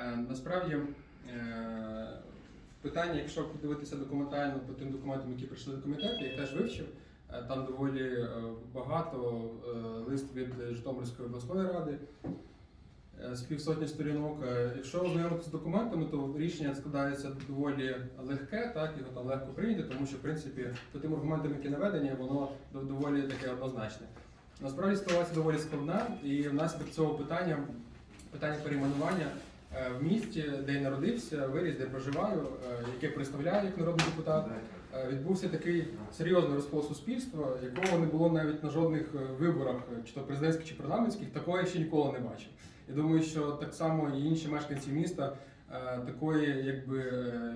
Е, Насправді, е, питання, якщо подивитися документально по тим документам, які прийшли до комітету, я теж вивчив. Е, Там доволі багато лист від Житомирської обласної ради, з півсотні сторінок. Якщо ознайомитися з документами, то рішення складається доволі легке, так його там легко прийняти, тому що в принципі по тим аргументам, які наведені, воно доволі таке однозначне. Насправді ситуація доволі складна, і внаслідок цього питання, питання перейменування в місті, де я народився, виріс, де проживаю, е, яке представляю як народний депутат, е, відбувся такий серйозний розкол суспільства, якого не було навіть на жодних е, виборах, е, чи то президентських, чи парламентських, такого я ще ніколи не бачив. Я думаю, що так само і інші мешканці міста е, такої, якби е,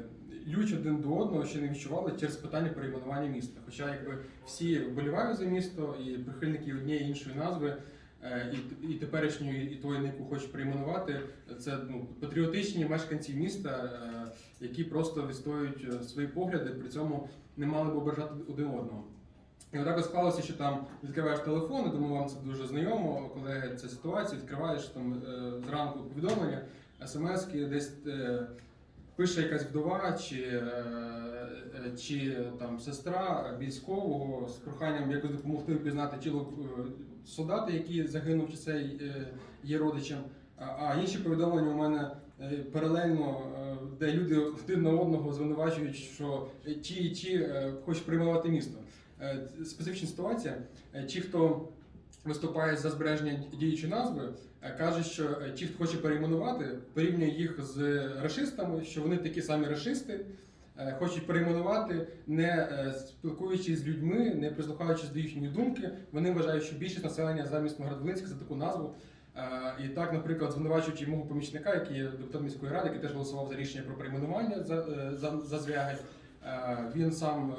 люч один до одного ще не відчували через питання перейменування міста. Хоча якби всі вболівають за місто і прихильники однієї іншої назви. Е, І, і теперішньої, і на яку хочуть перейменувати, це ну, патріотичні мешканці міста, е, які просто відстоюють е, свої погляди, при цьому не мали б ображати один одного. І отак от склалося, що там відкриваєш телефон, я думаю, вам це дуже знайомо, коли ця ситуація, відкриваєш там зранку повідомлення, смски, десь пише якась вдова чи, чи там сестра військового з проханням якось допомогти впізнати тіло солдата, який загинув, чи це е, є родичем. А, інші повідомлення у мене е, паралельно, е, де люди один на одного звинувачують, що ті і ті хочуть приймати місто. Специфічна ситуація. Ті, хто виступає за збереження діючої назви, каже, що ті, хто хоче перейменувати, порівнює їх з рашистами, що вони такі самі рашисти. Е, Хочуть перейменувати, не е, спілкуючись з людьми, не прислухаючись до їхньої думки. Вони вважають, що більшість населення замість Новоград-Волинська за таку назву. Е, І так, наприклад, звинувачуючи мого помічника, який є депутат міської ради, який теж голосував за рішення про перейменування за, за, за Звягель. Він сам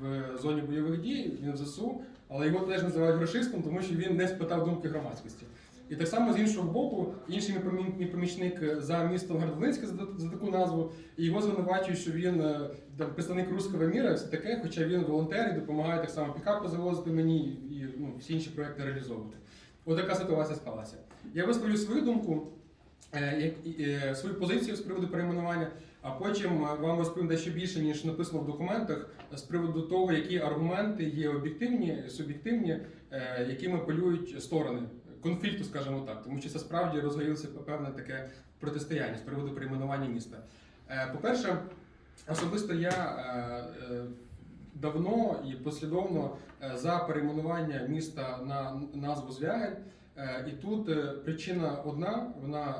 в зоні бойових дій, він в ЗСУ, але його теж називають грошистом, тому що він не спитав думки громадськості. І так само з іншого боку, інший мій помічник за місто Новоград-Волинське за, таку назву, і його звинувачують, що він е, там, представник руського міра, все таке, хоча він волонтер і допомагає так само пікапи завозити мені і ну, всі інші проекти реалізовувати. Ось така ситуація склалася. Я висловлю свою думку, е, е, свою позицію з приводу перейменування, а потім е, вам розповім дещо більше, ніж написано в документах, з приводу того, які аргументи є об'єктивні, суб'єктивні, е, якими полюють сторони конфлікту, скажімо так, тому що це справді розгорілося певне таке протистояння з приводу перейменування міста. Е, По-перше, особисто я е, е, давно і послідовно за перейменування міста на назву Звягель. Е, І тут причина одна, вона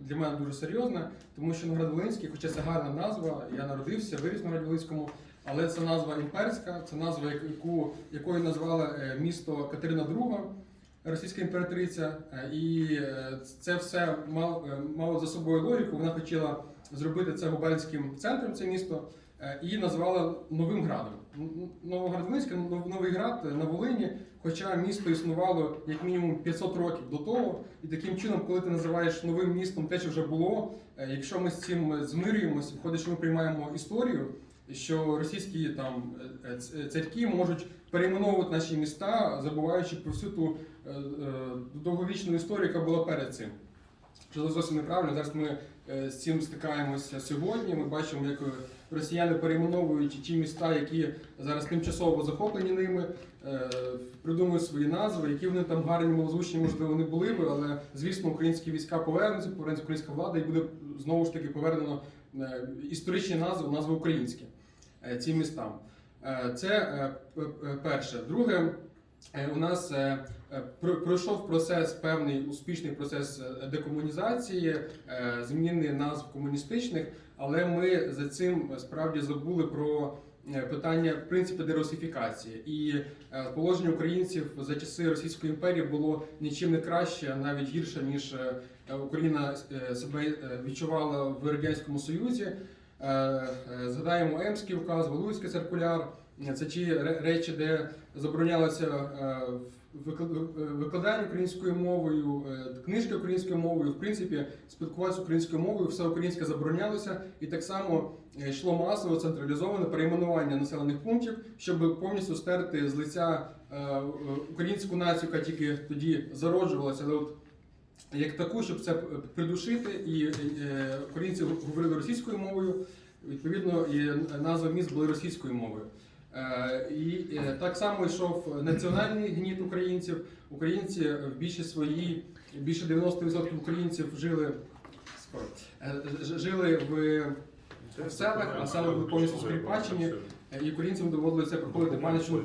для мене дуже серйозна, тому що Новград-Волинський, хоча це гарна назва, я народився, виріс в Новград-Волинському, але це назва імперська, це назва, яку, якою назвала е, місто Катерина II, російська імператриця. Е, І е, це все е, мало за собою логіку. Вона хотіла зробити це губернським центром, це місто, і назвала Новим Градом. Новоград-Волинське, Новий Град на Волині, хоча місто існувало як мінімум 500 років до того, і таким чином, коли ти називаєш новим містом те, що вже було, якщо ми з цим змирюємося, виходить, що ми приймаємо історію, що російські там царьки можуть перейменовувати наші міста, забуваючи про всю ту е, е, довговічну історію, яка була перед цим. Що зовсім неправильно. Зараз ми е, з цим стикаємося сьогодні. Ми бачимо, як росіяни перейменовують ті міста, які зараз тимчасово захоплені ними, придумують свої назви, які вони там гарні, малозвучні, можливо, не були би, але звісно, українські війська повернуться, повернеться українська влада, і буде знову ж таки повернено історичні назви, назви українські цим містам. Е, Це е, перше. Друге, е, у нас пройшов процес, певний успішний процес декомунізації, зміни назв комуністичних, але ми за цим справді забули про питання в принципі дерусифікації. І положення українців за часи Російської імперії було нічим не краще, навіть гірше, ніж Україна себе відчувала в радянському Союзі. Е, е, Згадаємо Емський указ, Валуйський циркуляр. Це ті речі, де заборонялося е, викла- викладання українською мовою, книжки українською мовою, в принципі, спілкуватися українською мовою, все українське заборонялося, і так само йшло масово централізоване перейменування населених пунктів, щоб повністю стерти з лиця українську націю, яка тільки тоді зароджувалася. Як таку, щоб це придушити, і е, українці говорили російською мовою. Відповідно, і назва міст були російською мовою. Е, І е, так само йшов національний гніт українців. Українці в більшість свої, більше 90% українців жили жили в в селах, а села були повністю скріпачені, і українцям доводилося проходити паничну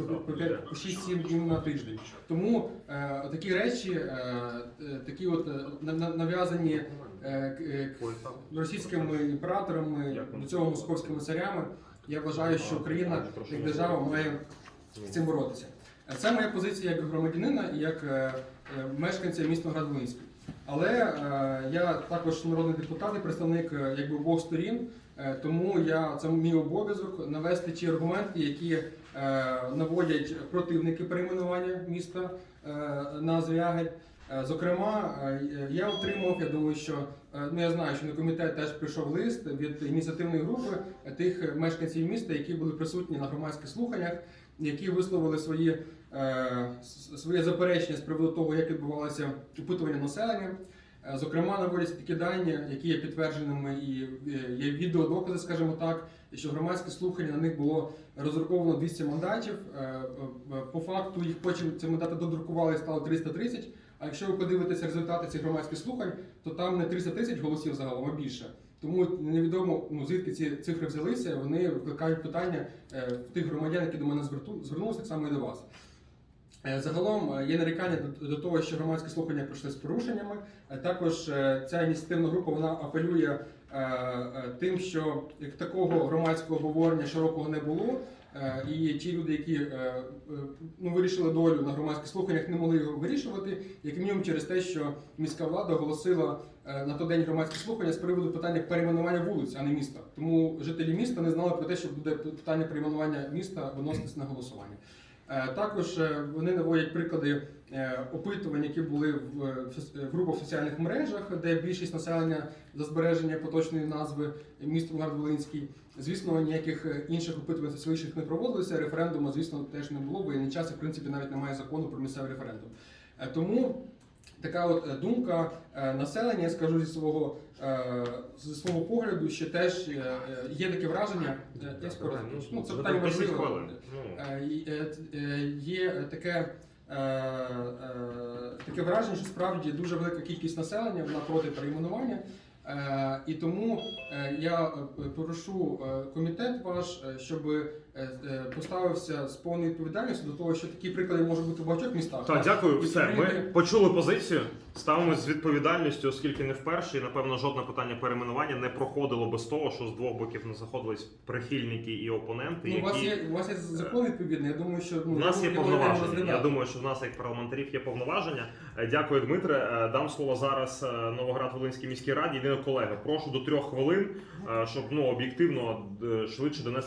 по 6-7 днів на тиждень. Тому е, такі речі, е, е, такі от е, на- на- нав'язані е, е, російськими імператорами, до цього московськими царями, я вважаю, що Україна як держава має з цим боротися. Це моя позиція як громадянина і як мешканця міста Град-Волинський. Але е, я також народний депутат і представник е, якби обох сторін, е, тому я це мій обов'язок навести ті аргументи, які е, наводять противники перейменування міста е, на Звягель. Е, Зокрема, е, я отримав, я думаю, що ну я знаю, що на комітет теж прийшов лист від ініціативної групи тих мешканців міста, які були присутні на громадських слуханнях, які висловили свої, своє заперечення з приводу того, як відбувалося опитування населення. Е, Зокрема, наводяться такі дані, які є підтвердженими, і е, є відеодокази, скажімо так, що громадські слухання на них було розраховано 200 мандатів. Е, е, По факту їх потім ці мандати додрукували і стало 330. А якщо ви подивитеся результати цих громадських слухань, то там не 330 голосів загалом, а більше. Тому невідомо ну звідки ці цифри взялися. Вони викликають питання е, в тих громадян, які до мене звернулися, так само і до вас. Е, Загалом е, є нарікання до, того, що громадські слухання пройшли з порушеннями. Е, Також ця ініціативна група вона апелює тим, що такого громадського обговорення широкого не було. І ті люди, які ну, вирішили долю на громадських слуханнях, не могли його вирішувати, як мінімум через те, що міська влада оголосила на той день громадські слухання з приводу питання перейменування вулиць, а не міста. Тому жителі міста не знали про те, що буде питання перейменування міста виноситись на голосування. Е, Також е, вони наводять приклади е, опитувань, які були в, групах в соціальних мережах, де більшість населення за збереження поточної назви міста Волинський. Звісно, ніяких інших опитувань соціологічних не проводилося. Референдуму, звісно, теж не було, бо і час, і в принципі навіть немає закону про місцевий референдум. Тому така от е, думка е, населення, я скажу зі свого е, зі свого погляду, що теж є таке враження. Я скоро ну, це питання 10 важливе. Ну, Є таке, таке враження, що справді дуже велика кількість населення вона проти перейменування. Е, І тому е, я е, прошу комітет ваш, щоб поставився з повною відповідальністю до того, що такі приклади можуть бути в багатьох містах. Так, дякую. Все, ми почули позицію. Ставимось з відповідальністю, оскільки не вперше, і напевно жодне питання перейменування не проходило без того, що з двох боків не заходились прихильники і опоненти, Ну, у вас є у вас є закон відповідний. Я думаю, що ну, У нас є повноваження. Я думаю, що в нас, як парламентарів, є повноваження. Дякую, Дмитре. Дам слово зараз е, Новоград-Волинській міській раді. Єдине колеги, прошу до трьох хвилин, е, щоб ну об'єктивно е, швидше донести.